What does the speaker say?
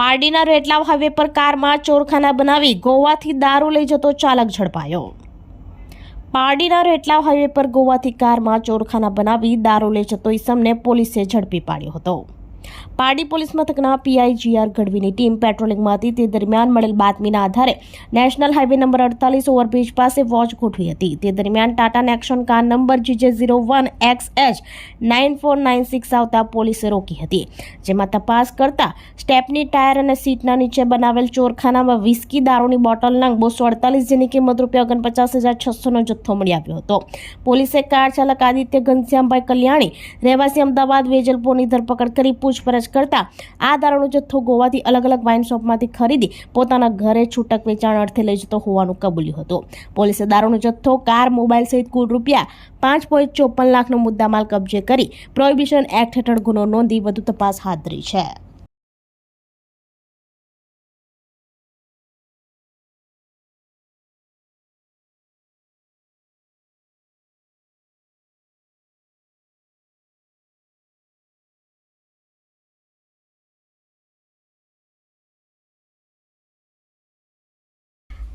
પારડીના રેટલાવ highway પર કારમાં ચોરખાના બનાવી ગોવાથી દારૂ લઈ જતો ચાલક ઝડપાયો. પારડીના રેટલાવ હાઈવે પર ગોવાથી કારમાં ચોરખાના બનાવી દારૂ લઈ જતો ઈસમને પોલીસે ઝડપી પાડ્યો હતો. પારડી પોલીસ મથકના પીઆઈ જીઆર ગઢવીની ટીમ પેટ્રોલિંગમાં હતી તે દરમિયાન મળેલ બાતમીના આધારે નેશનલ હાઈવે નંબર અડતાલીસ ઓવરબ્રિજ પાસે વોચ ગોઠવી હતી. તે દરમિયાન Tata Nexon car number GJ zero one X H nine four nine six આવતા પોલીસે રોકી હતી. જેમાં તપાસ કરતા સ્ટેપની ટાયર અને સીટના નીચે બનાવેલ ચોરખાનામાં વિસ્કી દારૂની બોટલ નંગ બસો અડતાલીસ જેની કિંમત રૂપિયા ઓગણપચાસ હજાર છસોનો જથ્થો મળી આવ્યો હતો. પોલીસે કાર ચાલક આદિત્ય ઘનશ્યામભાઈ કલ્યાણી, રહેવાસી અમદાવાદ વેજલપોરની ધરપકડ કરી પૂછપરછ કરતા આ દારૂનો જથ્થો ગોવાથી અલગ અલગ વાઇન શોપમાંથી ખરીદી પોતાના ઘરે છૂટક વેચાણ અર્થે લઈ જતો હોવાનું કબૂલ્યું હતું. પોલીસે દારૂનો જથ્થો, કાર મોબાઈલ સહિત કુલ રૂપિયા પાંચ પોઈન્ટ ચોપન લાખનો મુદ્દામાલ કબજે કરી પ્રોહિબિશન એક્ટ હેઠળ ગુનો નોંધી વધુ તપાસ હાથ ધરી છે.